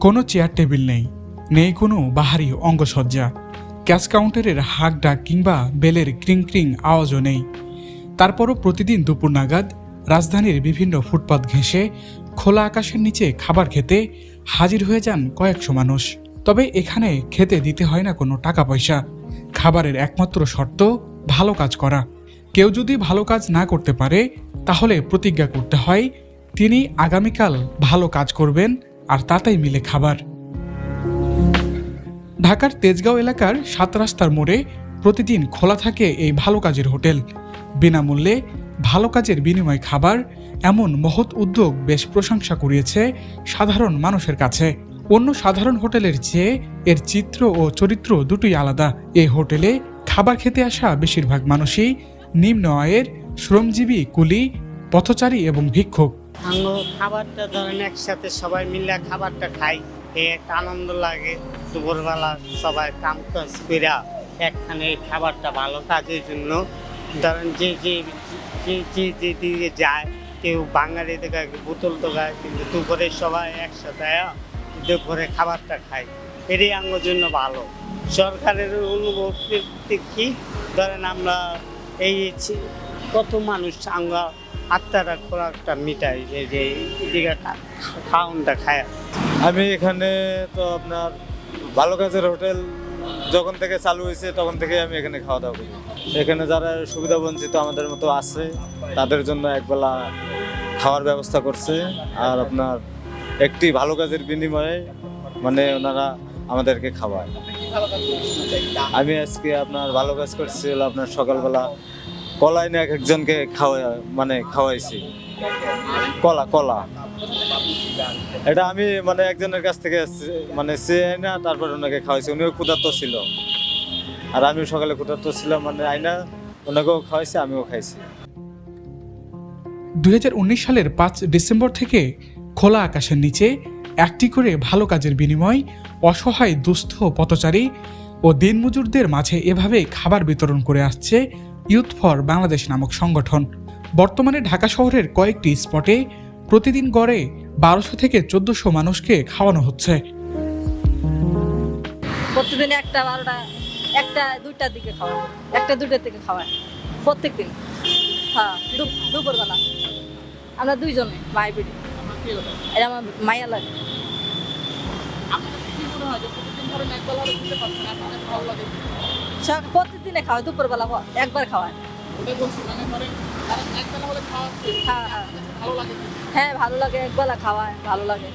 কোনো chair table নেই নেই কোনো বাহারি অঙ্গসজ্জা ক্যাশ কাউন্টারের হাক ডাক কিংবা বেলের ক্রিং ক্রিং আওয়াজও নেই। তারপরও প্রতিদিন দুপুর নাগাদ রাজধানীর বিভিন্ন ফুটপাত ঘেঁষে খোলা আকাশের নিচে খাবার খেতে হাজির হয়ে যান কয়েকশো মানুষ। তবে এখানে খেতে দিতে হয় না কোনো টাকা পয়সা খাবারের একমাত্র শর্ত, ভালো কাজ করা। কেউ যদি ভালো কাজ না করতে পারে, তাহলে প্রতিজ্ঞা করতে হয়, তিনি আগামীকাল ভালো কাজ করবেন আর তাতেই মিলে খাবার। ঢাকার তেজগাঁও এলাকার সাত রাস্তার মোড়ে প্রতিদিন খোলা থাকে এই ভালো কাজের হোটেল। বিনামূল্যে ভালো কাজের বিনিময় খাবার এমন মহৎ উদ্যোগ বেশ প্রশংসা কুড়িয়েছে সাধারণ মানুষের কাছে। অন্য সাধারণ হোটেলের চেয়ে এর চিত্র ও চরিত্র দুটোই আলাদা। এই হোটেলে খাবার খেতে আসা বেশিরভাগ মানুষই নিম্ন আয়ের শ্রমজীবী কুলি, পথচারী এবং ভিক্ষুক। আমরা খাবারটা ধরেন একসাথে সবাই মিলে খাবারটা খাই। খেয়ে একটা আনন্দ লাগে, দুপুরবেলা সবাই কাম কাজ কইরা একখানে এই খাবারটা ভালো কাজের জন্য। ধরেন যে যে যে যে দিকে যায়, কেউ বাঙালি থেকে বোতল দোকায় কিন্তু দুপুরে সবাই একসাথে দুপুরে খাবারটা খাই এটাই আমার জন্য ভালো। সরকারের অনুভব কি? ধরেন আমরা এই কত মানুষ আমরা আত্মারা খোরাকটা মিটাই যে যে এদিকে খা- খাওনটা খায়। আমি এখানে তো আপনার ভালো কাজের হোটেল যখন থেকে চালু হয়েছে, তখন থেকে আমি এখানে খাওয়া দাওয়া করি। এখানে যারা সুবিধা বঞ্চিত আমাদের মতো আছে, তাদের জন্য একবেলা খাওয়ার ব্যবস্থা করছে। আর আপনার একটি ভালো কাজের বিনিময়ে মানে ওনারা আমাদেরকে খাওয়ায়। আমি আজকে আপনার ভালো কাজ করছি আপনার সকালবেলা কলা এনে এক একজনকে খাওয়া মানে খাওয়াইছি। কলা কলা। এটা আমি মানে একজনের কাছ থেকে মানে আইনা, তারপর ওনাকে খাওয়াইছি। উনিও ক্ষুধার্ত ছিল। আর আমিও সকালে ক্ষুধার্ত ছিলাম মানে আইনা, ওনাকেও খাওয়াইছি, আমিও খাইছি। দুই হাজার উনিশ সালের পাঁচ ডিসেম্বর থেকে খোলা আকাশের নিচে একটি করে ভালো কাজের বিনিময়, অসহায়, দুস্থ, পথচারী ও দিনমজুরদের মাঝে এভাবে খাবার বিতরণ করে আসছে ইউথ ফর বাংলাদেশ নামক সংগঠন। বর্তমানে ঢাকা শহরের কয়েকটি স্পটে প্রতিদিন গড়ে বারোশো থেকে চোদ্দশো মানুষকে খাওয়ানো হচ্ছে। প্রতিদিন একটা বারোটা একটা দুইটার দিকে খাওয়ায় একটা দুইটার দিকে খাওয়ায় প্রত্যেক দিন হ্যাঁ দুপুরবেলা। আমরা দুইজনে মাই বিড়ি এটা আমার মায়া লাগে। সব প্রতিদিনে খাওয়ায় দুপুরবেলা একবার খাওয়ায়। হ্যাঁ হ্যাঁ। হ্যাঁ ভালো লাগে একবেলা খাওয়ায় ভালো লাগে।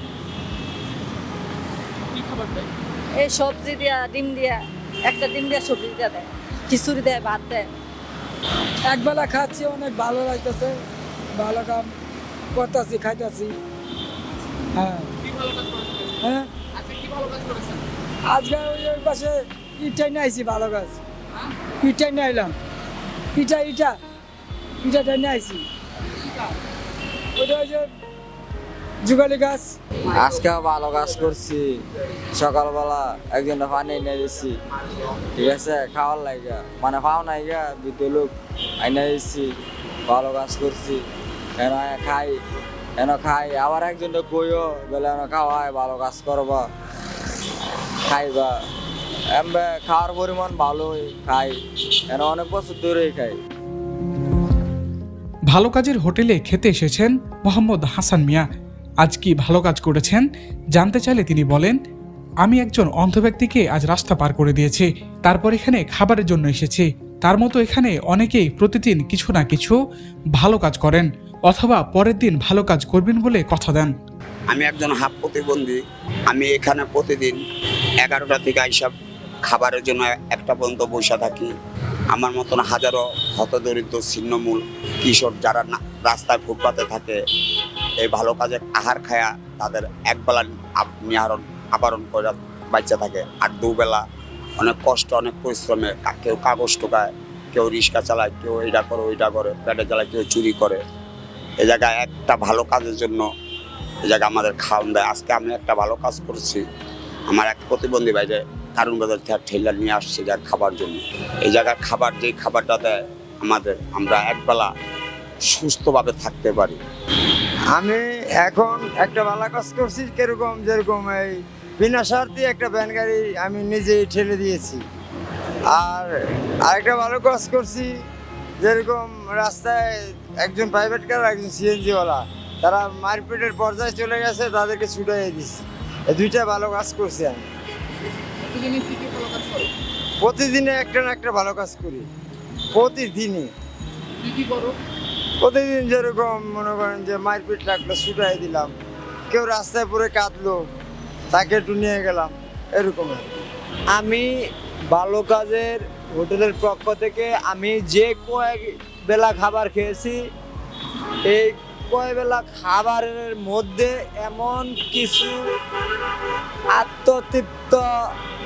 এই সবজি দিয়া ডিম দিয়া একটা ডিম দিয়া সবজি দিয়া দেয়। খিচুড়ি দেয় ভাত দেয়। একবেলা খাচ্ছি অনেক ভালো লাগতেছে। ভালো কাম করতেছি খাইতেছি। হ্যাঁ। হ্যাঁ। আজকে ওই ওই পাশে ইটাই নিয়ে আইছি ভালো গাছ ইটাই নিয়ে আইলাম। ইটা ইটা ইটাটা নিয়ে আইছি। যুগালি গাছ। আজকে ভালো কাজ করছি। সকালবেলা একজনের পানি এনে দিচ্ছি ঠিক আছে, খাওয়ার লাগা মানে পাও নাই গা, দুটো লোক এনে দিচ্ছি ভালো কাজ করছি। এন খাই এন খাই? আবার একজনটা কইও, বলে এন খাওয়াই ভালো কাজ করবা। খাইবা। খাওয়ার পরিমাণ ভালোই খাই। এন অনেক বছর ধরেই খাই। ভালো কাজের হোটেলে খেতে এসেছেন মোহাম্মদ হাসান মিয়া। আজ কি ভালো কাজ করেছেন? জানতে চাইলে তিনি বলেন আমি একজন অন্ধ ব্যক্তিকে আজ রাস্তা পার করে দিয়েছি। তারপর এখানে খাবারের জন্য এসেছি। তার মতো এখানে অনেকেই প্রতিদিন কিছু না কিছু ভালো কাজ করেন অথবা পরের দিন ভালো কাজ করবেন বলে কথা দেন। আমি একজন হাফ প্রতিবন্ধী। আমি এখানে প্রতিদিন এগারোটা থেকে এইসব খাবারের জন্য একটা পর্যন্ত বসে থাকি। আমার মতন হাজারো হতদরিদ্র ছিন্নমূল কিশোর যারা না রাস্তায় ফুটপাতে থাকে, এই ভালো কাজে আহার খায়া তাদের একবেলা নিহারণ, আবরণ করে বাচ্চা থাকে। আর দুবেলা অনেক কষ্ট, অনেক পরিশ্রমে কেউ কাগজ টোকায় কেউ রিক্সা চালায়, কেউ এটা করে ওইটা করে পেটে চালায়, কেউ চুরি করে। এ জায়গায় একটা ভালো কাজের জন্য এই জায়গায় আমাদের খাওয়ান দেয়। আজকে আমি একটা ভালো কাজ করছি। আমার এক প্রতিবন্ধী বাইরে কারণ বাজার থেকে ঠেলা নিয়ে আসছে যা খাবার জন্য। এই জায়গার খাবার, যে খাবারটা দেয় আমাদের, আমরা একবেলা সুস্থভাবে থাকতে পারি। আমি এখন একটা ভালো কাজ করছি, কীরকম, যেরকম এই বিনা স্বার্থে একটা ভ্যান গাড়ি আমি নিজেই ঠেলে দিয়েছি। আর আরেকটা ভালো কাজ করছি, যেরকম রাস্তায় একজন প্রাইভেট কার একজন সিএনজিওয়ালা তারা মারপিটের পর্যায়ে চলে গেছে, তাদেরকে ছুটাই দিছি এই দুইটা ভালো কাজ করছি আমি। প্রতিদিনে একটা না একটা ভালো কাজ করি। প্রতিদিনই। প্রতিদিন যেরকম মনে করেন যে মারপিট লাগল ছুটাই দিলাম। কেউ রাস্তায় পরে কাঁদলো তাকে একটু নিয়ে গেলাম এরকম আমি ভালো কাজের হোটেলের পক্ষ থেকে আমি যে কয়েক বেলা খাবার খেয়েছি এই কয় বেলা খাবারের মধ্যে এমন কিছু আত্মতৃপ্ত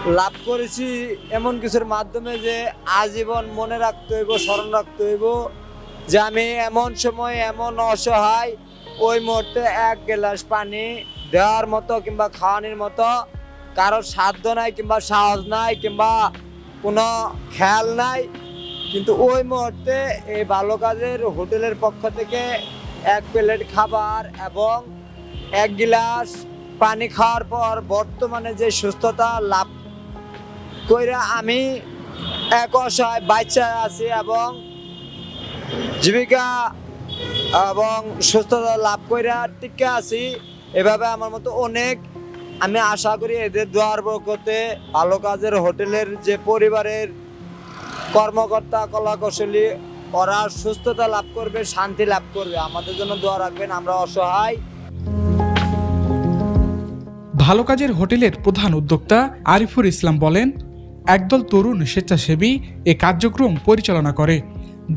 লাভ করেছি এমন কিছুর মাধ্যমে যে আজীবন মনে রাখতে হইব, স্মরণ রাখতে হইব যে আমি এমন সময় এমন অসহায় ওই মুহূর্তে এক গ্লাস পানি দেওয়ার মতো কিংবা খাওয়ানোর মতো কারোর সাধ্য নাই কিংবা সাহস নাই কিংবা কোনো খেয়াল নাই। কিন্তু ওই মুহূর্তে এই ভালো কাজের হোটেলের পক্ষ থেকে এক প্লেট খাবার এবং এক গিলাস পানি খাওয়ার পর বর্তমানে যে সুস্থতা লাভ কইরা আমি এক অসহায় বাচ্চা আছি এবং জীবিকা এবং সুস্থতা লাভ কইরা টিকে আছি। এভাবে আমার মতো অনেক, আমি আশা করি এদের দোয়ার বরকতে ভালো কাজের হোটেলের যে পরিবারের কর্মকর্তা কলা কৌশলী ওরা সুস্থতা লাভ করবে, শান্তি লাভ করবে। আমাদের জন্য দোয়া রাখবেন, আমরা অসহায়। ভালো কাজের হোটেলের প্রধান উদ্যোক্তা আরিফুর ইসলাম বলেন একদল তরুণ স্বেচ্ছাসেবী এ কার্যক্রম পরিচালনা করে।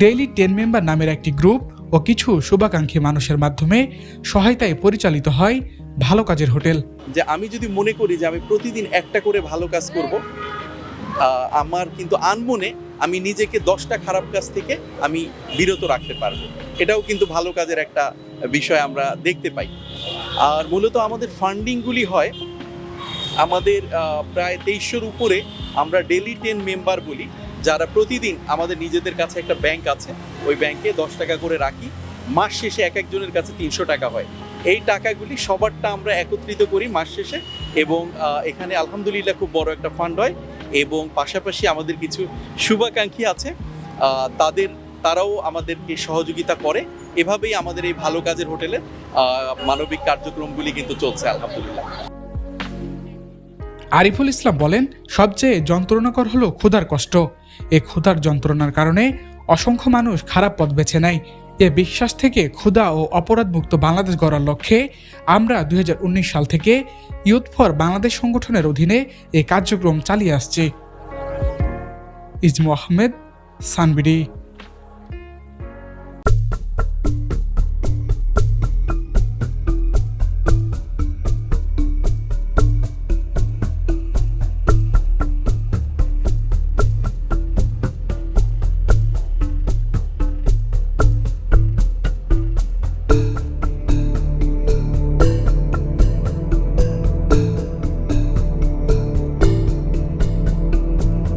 ডেইলি টেন মেম্বার নামের একটি গ্রুপ ও কিছু শুভাকাঙ্ক্ষী মানুষের মাধ্যমে সহায়তায় পরিচালিত হয় ভালো কাজের হোটেল। যে আমি যদি মনে করি যে আমি প্রতিদিন একটা করে ভালো কাজ করব আমার কিন্তু আনমনে আমি নিজেকে দশটা খারাপ কাজ থেকে আমি বিরত রাখতে পারব। এটাও কিন্তু ভালো কাজের একটা বিষয় আমরা দেখতে পাই। আর মূলত আমাদের ফান্ডিংগুলি হয় আমাদের প্রায় তেইশশোর উপরে আমরা ডেলি টেন মেম্বার বলি, যারা প্রতিদিন আমাদের নিজেদের কাছে একটা ব্যাংক আছে, ওই ব্যাংকে দশ টাকা করে রাখি। মাস শেষে এক একজনের কাছে তিনশো টাকা হয়। এই টাকাগুলি সবারটা আমরা একত্রিত করি মাস শেষে এবং এখানে আলহামদুলিল্লাহ খুব বড় একটা ফান্ড হয় এবং পাশাপাশি আমাদের কিছু শুভাকাঙ্ক্ষী আছে তাদের, তারাও আমাদেরকে সহযোগিতা করে। এভাবেই আমাদের এই ভালো কাজের হোটেলের মানবিক কার্যক্রমগুলি কিন্তু চলছে, আলহামদুলিল্লাহ। আরিফুল ইসলাম বলেন, সবচেয়ে যন্ত্রণাকর হলো ক্ষুধার কষ্ট। এ ক্ষুধার যন্ত্রণার কারণে অসংখ্য মানুষ খারাপ পথ বেছে নেয়। এ বিশ্বাস থেকে ক্ষুধা ও অপরাধমুক্ত বাংলাদেশ গড়ার লক্ষ্যে আমরা দু হাজার উনিশ সাল থেকে ইউথ ফর বাংলাদেশ সংগঠনের অধীনে এ কার্যক্রম চালিয়ে আসছি। ইজমু আহমেদ, সানবিডি।